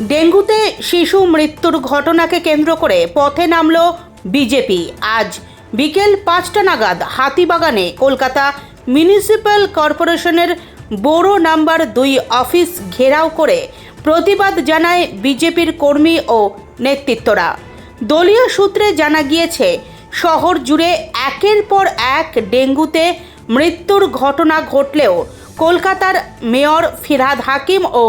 ডেঙ্গুতে শিশু মৃত্যুর ঘটনাকে কেন্দ্র করে পথে নামল বিজেপি। আজ বিকেল পাঁচটা নাগাদ হাতিবাগানে কলকাতা মিউনিসিপ্যাল কর্পোরেশনের বড় নাম্বার দুই অফিস ঘেরাও করে প্রতিবাদ জানায় বিজেপির কর্মী ও নেতৃত্বরা। দলীয় সূত্রে জানা গিয়েছে, শহর জুড়ে একের পর এক ডেঙ্গুতে মৃত্যুর ঘটনা ঘটলেও কলকাতার মেয়র ফিরহাদ হাকিম ও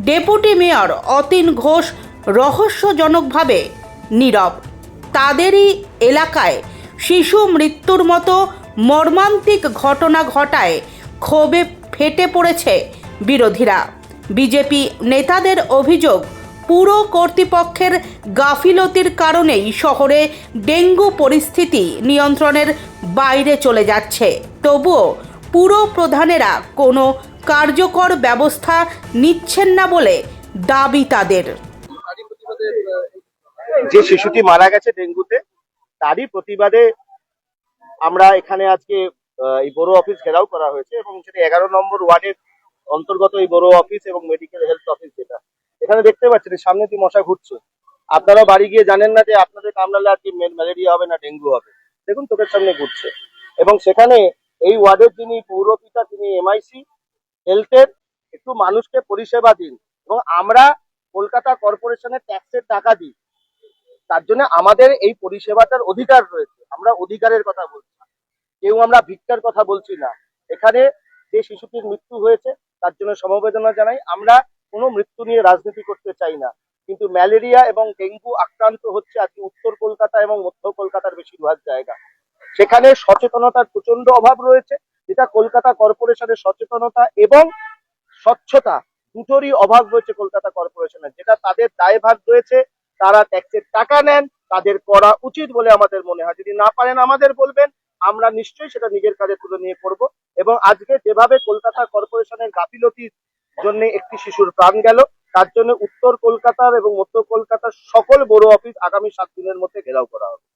ডেপুটি মেয়র অতীন ঘোষ রহস্যজনকভাবে নীরব। তাদেরই এলাকায় শিশু মৃত্যুর মতো মর্মান্তিক ঘটনা ঘটায় ক্ষোভে ফেটে পড়েছে বিরোধীরা। বিজেপি নেতাদের অভিযোগ, পুরো কর্তৃপক্ষের গাফিলতির কারণেই শহরে ডেঙ্গু পরিস্থিতি নিয়ন্ত্রণের বাইরে চলে যাচ্ছে। তবুও পুরো প্রধানেরা কোনো কার্যকর ব্যবস্থা নিচ্ছেন না বলে দাবি তাদের। যে শিশুটি মারা গেছে ডেঙ্গুতে, তারই প্রতিবাদে আমরা এখানে আজকে এই বড় অফিস ঘেরাও করা হয়েছে এবং সেটা এগারো নম্বর ওয়ার্ডের অন্তর্গত এই বড় অফিস এবং মেডিকেল হেলথ অফিস যেটা। এখানে দেখতে পাচ্ছেন সামনে দিয়ে মশা ঘুরছে। আপনারাও বাড়ি গিয়ে জানেন না যে আপনাদের কামড়ালে আজকে ম্যালেরিয়া হবে না, ডেঙ্গু হবে। দেখুন, চোখের সামনে ঘুরছে। এবং সেখানে এই ওয়ার্ডের যিনি পৌরপিতা তিনি এমআইসি হেলথের একটু মানুষকে পরিষেবা দিন এবং আমরা কলকাতা কর্পোরেশনের ট্যাক্সের টাকা দিই। তার জন্য আমাদের এই পরিষেবাটার অধিকার রয়েছে। আমরা অধিকারের কথা বলছি। কেউ আমরা ভিক্ষার কথা বলছি না। এখানে যে শিশুটির মৃত্যু হয়েছে, তার জন্য সমবেদনা জানাই। আমরা কোনো মৃত্যু নিয়ে রাজনীতি করতে চাই না। কিন্তু ম্যালেরিয়া এবং ডেঙ্গু আক্রান্ত হচ্ছে আজকে উত্তর কলকাতা এবং মধ্য কলকাতার বেশিরভাগ জায়গা। সেখানে সচেতনতার প্রচণ্ড অভাব রয়েছে, যেটা কলকাতা কর্পোরেশনের সচেতনতা এবং স্বচ্ছতা দুটোরই অভাব রয়েছে কলকাতা কর্পোরেশনের। যেটা তাদের দায়ভার রয়েছে, তারা ট্যাক্সের টাকা নেন, তাদের করা উচিত বলে আমাদের মনে হয়। যদি না পারেন আমাদের বলবেন, আমরা নিশ্চয়ই সেটা নিজের কাজে তুলে নিয়ে করব। এবং আজকে যেভাবে কলকাতা কর্পোরেশনের গাফিলতির জন্য একটি শিশুর প্রাণ গেল, তার জন্য উত্তর কলকাতার এবং মধ্য কলকাতার সকল বড় অফিস আগামী সাত দিনের মধ্যে ঘেরাও করা হবে।